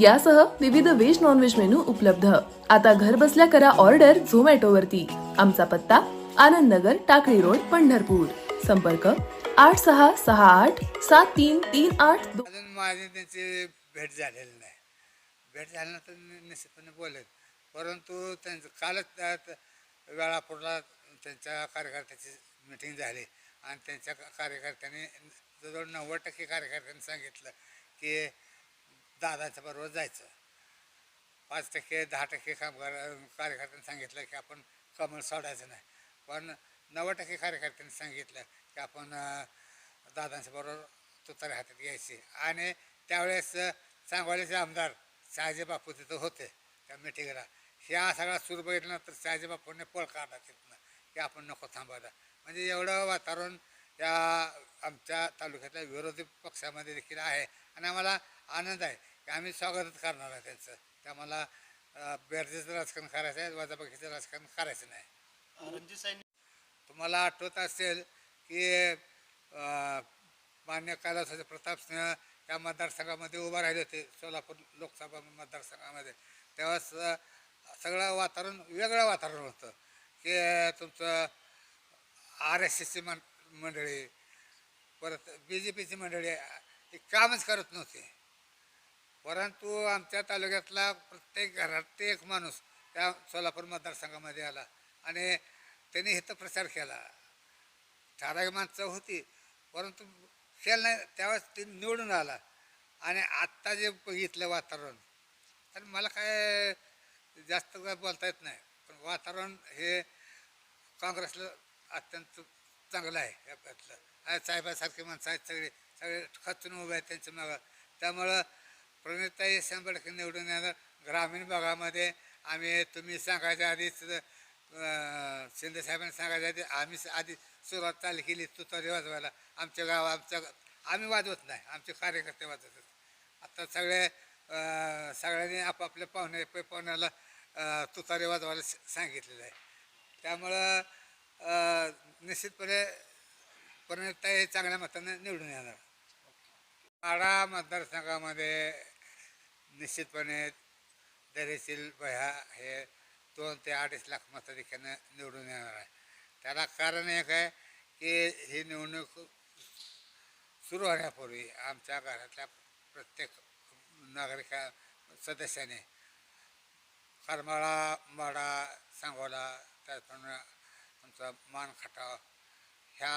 यासह विविध veg non veg menu उपलब्ध. आता घर बसल्या करा ऑर्डर झोमॅटोवरती आमचा पत्ता आनंद नगर टाकळी रोड पंढरपूर. संपर्क आठ सहा सहा आठ सात तीन तीन आठ दो- अजून माझी त्यांची भेट झालेली नाही. भेट झाल्यानंतर मी निश्चितपणे बोलेल परंतु त्यांचं कालच त्यात वेळापूरला त्यांच्या कार्यकर्त्याची मिटिंग झाली. आणि त्यांच्या कार्यकर्त्यांनी जवळजवळ नव्वद टक्के कार्यकर्त्यांनी सांगितलं की दादाच्या बरोबर जायचं. पाच टक्के दहा टक्के कामगार कार्यकर्त्यांनी सांगितलं की आपण कमल सोडायचं नाही. पण नव्वद टक्के कार्यकर्त्यांनी सांगितलं की आपण दादांच्या बरोबर तुतारी हातात घ्यायची. आणि त्यावेळेस अं, सांगवालीचे आमदार शहाजी बापू तिथं होते त्या मिटिंगला. ह्या सगळा सूर बघितल्यानंतर शहाजी बापूने पळ काढला तिथनं की आपण नको थांबायला म्हणजे एवढं वातावरण या आमच्या तालुक्यातल्या विरोधी पक्षामध्ये देखील आहे. आणि आम्हाला आनंद आहे. आम्ही स्वागतच करणार आहे त्यांचं. ते आम्हाला बेरजेचं राजकारण करायचं आहे वजाबाकीचं राजकारण करायचं नाही. रणजित तुम्हाला आठवत असेल की मान्य कैलासाचे प्रताप सिंह या मतदारसंघामध्ये उभा राहिले होते सोलापूर लोकसभा मतदारसंघामध्ये. तेव्हाच अं, सगळं वातावरण वेगळं वातावरण होतं. की तुमचं आर एस एसची मंडळी परत बी जे पीची मंडळी कामच करत नव्हते. परंतु आमच्या तालुक्यातला प्रत्येक घरात एक माणूस त्या सोलापूर मतदारसंघामध्ये आला. आणि त्यांनी हिथं प्रचार केला. ठराविक माणसं होती परंतु केलं नाही त्यावेळेस ते निवडून आला. आणि आत्ता जे बघितलं वातावरण तर मला काय जास्त काय बोलता येत नाही. पण वातावरण हे काँग्रेसला अत्यंत चांगलं आहे यातलं साहेबासारखे माणसं आहेत सगळे सगळे खचून उभे आहेत त्यांच्या मागं. त्यामुळं प्रणिताई शंभर टक्के निवडून येणार. ग्रामीण भागामध्ये आम्ही तुम्ही सांगायच्या आधीच अं, शिंदे साहेबांनी सांगायच्या आधी आम्ही आधी सुरुवात चालू केली तुतारी वाजवायला. आमच्या गाव आमच्या आम्ही वाजवत नाही आमचे कार्यकर्ते वाजवतात. आता सगळे सगळ्यांनी आपापल्या पाहुणे पे पाहुण्याला तुतारी वाजवायला सांगितलेलं आहे. त्यामुळं निश्चितपणे परिणिता हे चांगल्या मतानं निवडून येणार. माढा मतदारसंघामध्ये निश्चितपणे दरेशील वह्या हे दोन ते अडीच लाख मताधिक्यानं निवडून येणार आहे. त्याला कारण एक आहे की ही निवडणूक सुरू होण्यापूर्वी आमच्या घरातल्या प्रत्येक नागरिका सदस्याने करमाळा माडा सांगोला त्याचप्रमाणे आमचा मानखटाव ह्या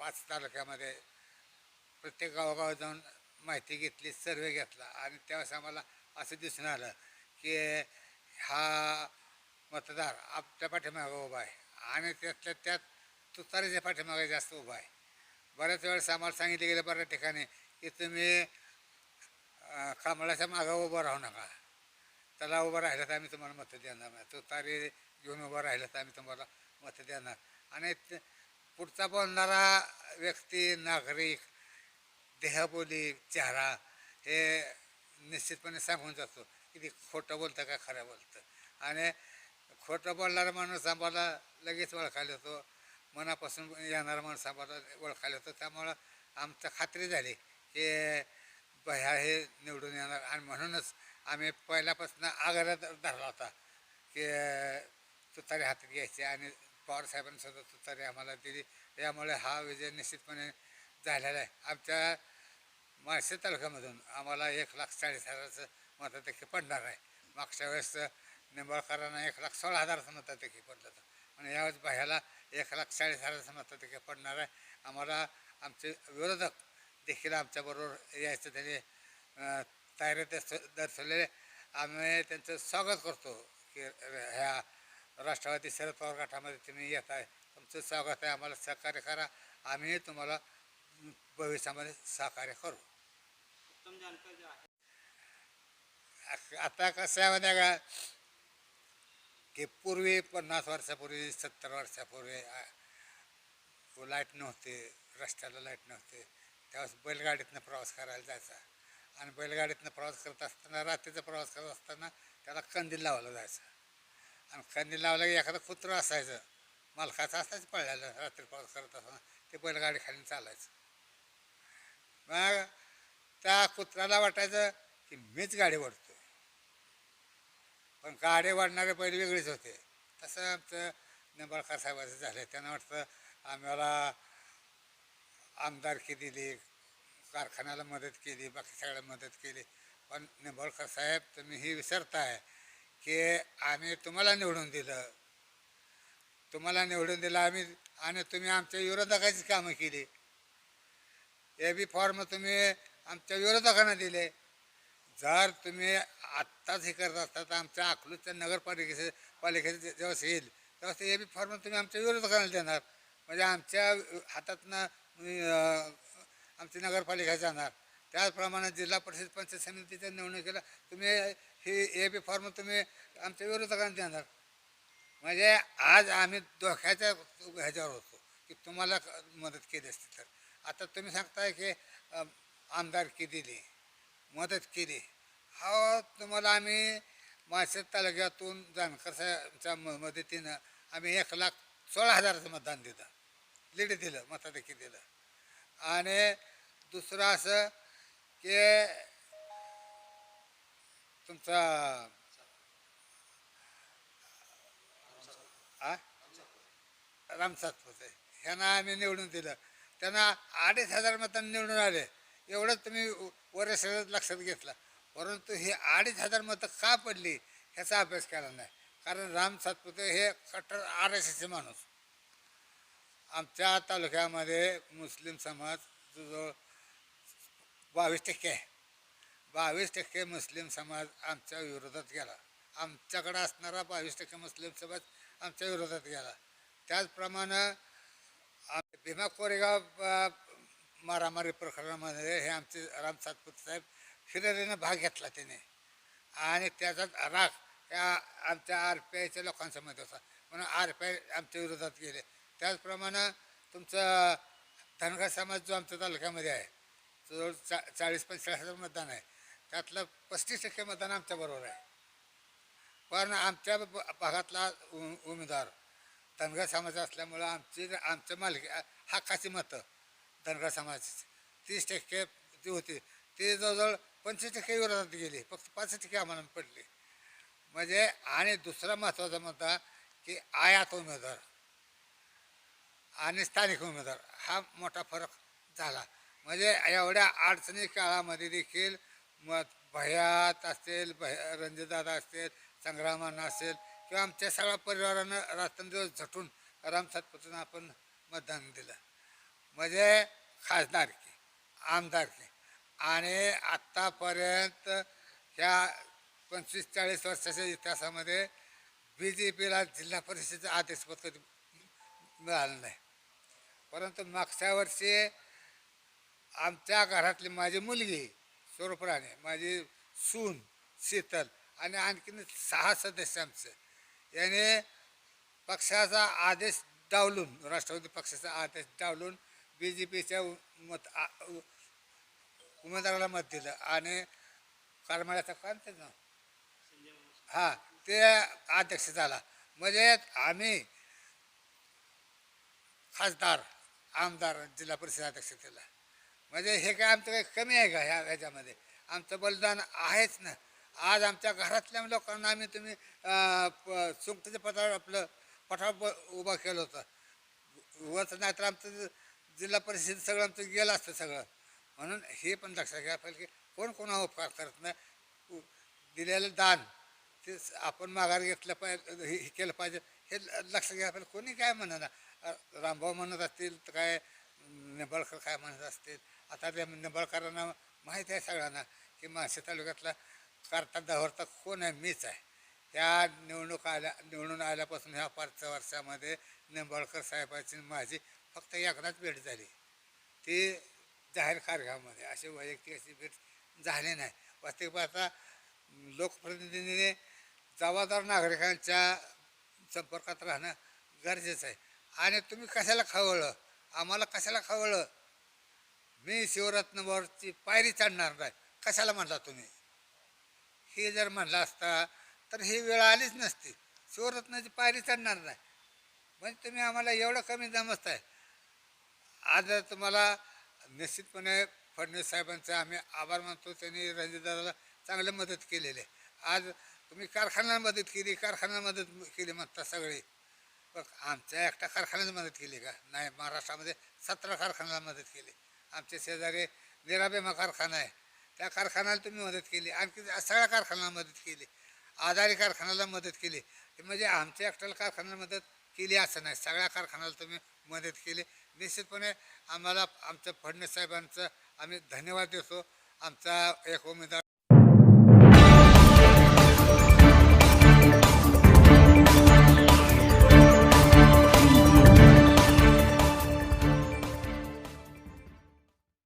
पाच तालुक्यामध्ये प्रत्येक गावोगाव जाऊन माहिती घेतली सर्वे घेतला आणि त्यावेळेस आम्हाला असं दिसून आलं की हा मतदार आपल्या पाठीमागं उभा आहे. आणि त्यातल्या त्यात तुतारीच्या पाठीमागे जास्त उभा आहे. बऱ्याच वेळेस आम्हाला सांगितलं गेलं बऱ्याच ठिकाणी की तुम्ही कमळाच्या मागं उभं राहू नका. त्याला उभं राहिलं तर आम्ही तुम्हाला मतं देणार नाही. तुतारी घेऊन उभं राहिलं तर आम्ही तुम्हाला मतं देणार. आणि ते- पुढचा बोलणारा व्यक्ती नागरिक देहबोली चेहरा हे निश्चितपणे सांगून जातो की ती खोटं बोलतं का खरं बोलतं. आणि खोटं बोलणारा माणूस आम्हाला लगेच ओळखायला होतो मनापासून येणारा माणूस आम्हाला ओळखायला होतो त्यामुळं आमचं खात्री झाली की भया हे निवडून येणार. आणि म्हणूनच आम्ही पहिल्यापासून आग्रह धरला होता की तुतारी हातात घ्यायची. आणि पवार सुद्धा तुतारी आम्हाला दिली. त्यामुळे हा विजय निश्चितपणे झालेला आहे. आमच्या माळशे तालुक्यामधून आम्हाला एक लाख चाळीस हजाराचं मताधिक्य पडणार आहे. मागच्या वेळेस निंबाळकरांना एक लाख सोळा हजाराचं मताधिक्य पडलं होतं. आणि यावेळेस बाह्याला एक लाख चाळीस हजाराचं मताधिक्य पडणार आहे. आम्हाला आमचे विरोधक देखील आमच्याबरोबर यायचं त्यांनी तयारी दर्श दर्शवलेले आम्ही त्यांचं स्वागत करतो की ह्या राष्ट्रवादी शरद पवार गटामध्ये तुम्ही येत आहे. तुमचं स्वागत आहे. आम्हाला सहकार्य करा. आम्ही तुम्हाला भविष्यामध्ये सहकार्य करू. आता कसं आहे माहिती आहे का? की पूर्वी पन्नास वर्षापूर्वी सत्तर वर्षापूर्वी लाइट नव्हते रस्त्याला लाइट नव्हते. त्यावेळेस बैलगाडीतनं प्रवास करायला जायचा. आणि बैलगाडीतनं प्रवास करत असताना रात्रीचा प्रवास करत असताना त्याला कंदील लावला जायचा. आणि कंदील लावला की एखादं कुत्रं असायचं मालकाचं असायचं पळलेलं रात्री प्रवास करत असताना ते बैलगाडी खाली चालायचं. मग त्या कुत्र्याला वाटायचं की मीच गाडी ओढतोय. पण गाडी वाढणारे पहिले वेगळेच होते. तसं आमचं निंबाळकर साहेबाचं झालं. त्यांना वाटतं आम्हाला आमदारकी दिली कारखान्याला मदत केली बाकी सगळ्या मदत केली. पण निंबाळकर साहेब तुम्ही ही विसरताय की आम्ही तुम्हाला निवडून दिलं. तुम्हाला निवडून दिलं आम्ही आणि तुम्ही आमच्या विरोधकाची कामं केली. ए बी फॉर्म तुम्ही आमच्या विरोधकांना दिले. जर तुम्ही आत्ताच हे करत असता तर आमच्या अकलूजच्या नगरपालिकेचे पालिकेचे जे- जेव्हा येईल तेव्हा ते ए बी फॉर्म तुम्ही आमच्या विरोधकांना देणार. म्हणजे आमच्या हातातनं आमची नगरपालिका जाणार. त्याचप्रमाणे जिल्हा परिषद पंचायत समितीच्या निवडणुकीला तुम्ही हे ए बी फॉर्म तुम्ही आमच्या विरोधकांना देणार. म्हणजे आज आम्ही धोक्याच्या ह्याच्यावर होतो की तुम्हाला क- मदत केली असती तर. आता तुम्ही सांगताय की आमदार आमदारकी दिली मदत केली. हा तुम्हाला आम्ही मासे तालुक्यातून जानकर साहेबच्या म मदतीनं आम्ही एक लाख सोळा हजाराचं मतदान दिलं. लीड दिलं मताधिक्य दिलं. आणि दुसरं असं की तुमचा आ? राम ह्यांना आम्ही निवडून दिलं. त्यांना अडीच हजार मतांनी निवडून आले. एवढंच तुम्ही वरिष्ठ लक्षात घेतलं. परंतु ही अडीच हजार मतं का पडली ह्याचा अभ्यास केला नाही. कारण राम सातपुते हे कट्टर आर एस एसचे माणूस. आमच्या तालुक्यामध्ये मुस्लिम समाज जवळ बावीस टक्के आहे. बावीस टक्के मुस्लिम समाज आमच्या विरोधात गेला. आमच्याकडं असणारा बावीस टक्के मुस्लिम समाज आमच्या विरोधात गेला. त्याचप्रमाणे भीमा कोरेगाव मारामारी प्रकरणामध्ये हे आमचे राम सातपुते साहेब हिरिरीनं भाग घेतला त्याने. आणि त्याचा राग या आमच्या आर पी आयच्या लोकांसमोर होता. म्हणून आर पी आय आमच्या विरोधात गेले. त्याचप्रमाणे तुमचं धनगर समाज जो आमच्या तालुक्यामध्ये आहे जवळ चा चाळीस पंचेचाळीस हजार मतदान आहे त्यातलं पस्तीस टक्के मतदान आमच्याबरोबर आहे. पण आमच्या भागातला उ- उमेदवार धनगर समाज असल्यामुळं आमची आमच्या मालकी हक्काची मतं धनगर समाजाची. तीस टक्के जी होती ती जवळजवळ पंचवीस टक्के विरोधात गेली फक्त पाच टक्के आम्हाला पडली. म्हणजे आणि दुसरा महत्त्वाचा मुद्दा की आयात उमेदवार आणि स्थानिक उमेदवार हा मोठा फरक झाला. म्हणजे एवढ्या अडचणी काळामध्ये देखील मग भयात असेल भय रणजितदादा असतील संग्रामांना असेल किंवा आमच्या सगळ्या परिवारानं रात्रंदिवस झटून राम सातपुतेंना आपण मतदान दिलं. म्हणजे खासदारकी आमदारकी आणि आत्तापर्यंत ह्या पंचवीस चाळीस वर्षाच्या इतिहासामध्ये बी जे पीला जिल्हा परिषदेचं आदेशपद कधी मिळालं नाही. परंतु मागच्या वर्षी आमच्या घरातली माझी मुलगी स्वरूपराणे माझी सून शीतल आणि आणखीन सहा सदस्य आमचे याने पक्षाचा आदेश डावलून राष्ट्रवादी पक्षाचा आदेश डावलून बी जे पीच्या मत उमेदवाराला मत दिलं. आणि करमाळ्याचा काम त्याचं नाव? हां ते अध्यक्ष झाला. म्हणजे आम्ही खासदार आमदार जिल्हा परिषद अध्यक्ष केला. म्हणजे हे काय आमचं काही कमी आहे का ह्या ह्याच्यामध्ये? आमचं बलिदान आहेच ना. आज आमच्या घरातल्या लोकांना आम्ही तुम्ही सुंकताच्या पठार आपलं पठार उभं उभा केलं होतं. वच नाही तर आमचं जिल्हा परिषद सगळं आमचं गेलं असतं सगळं. म्हणून हे पण लक्षात घ्या पाहिजे की कोण कोणा उपकार करत नाही. दिलेलं दान ते आपण माघार घेतलं पाहिजे हे हे केलं पाहिजे. हे लक्षात घ्या पाहिजे कोणी काय म्हणणार रामभाऊ म्हणत असतील तर काय निंबाळकर काय म्हणत असतील. आता त्या निंबाळकरांना माहीत आहे सगळ्यांना की मासे तालुक्यातला करता धवरता कोण आहे? मीच आहे. त्या निवडणूक आल्या निवडून आल्यापासून ह्या पाच वर्षामध्ये निंबाळकर साहेबाची माझी फक्त एकदाच भेट झाली. ती जाहीर कार्यक्रमामध्ये अशी वैयक्तिक अशी भेट झाली नाही. वास्तविक पाहता लोकप्रतिनिधीने जबाबदार नागरिकांच्या संपर्कात राहणं गरजेचं आहे. आणि तुम्ही कशाला खवळलं? आम्हाला कशाला खवळलं? मी शिवरत्नवरची पायरी चढणार नाही. कशाला म्हणता तुम्ही? हे जर म्हणला असता तर ही वेळ आलीच नसती. शिवरत्नाची पायरी चढणार नाही. म्हणजे तुम्ही आम्हाला एवढं कमी जमजताय आज तुम्हाला निश्चितपणे फडणवीस साहेबांचे आम्ही आभार मानतो. त्यांनी रणजितदादाला चांगली मदत केलेली आहे. आज तुम्ही कारखान्याला मदत केली कारखान्याला मदत केली म्हणता सगळी. बघ आमच्या एकट्या कारखान्याला मदत केली का? नाही महाराष्ट्रामध्ये सतरा कारखान्याला मदत केली. आमचे शेजारी निराबेमा कारखाना आहे. त्या कारखान्याला तुम्ही मदत केली. आणखी सगळ्या कारखान्याला मदत केली. आधारी कारखान्याला मदत केली. म्हणजे आमच्या एकट्याला कारखान्याला मदत केली असं नाही. सगळ्या कारखान्याला तुम्ही मदत केली. निश्चितपणे आम्हाला आमच्या फडणवीस साहेबांचं आम्ही धन्यवाद देतो. आमचा एक उमेदवार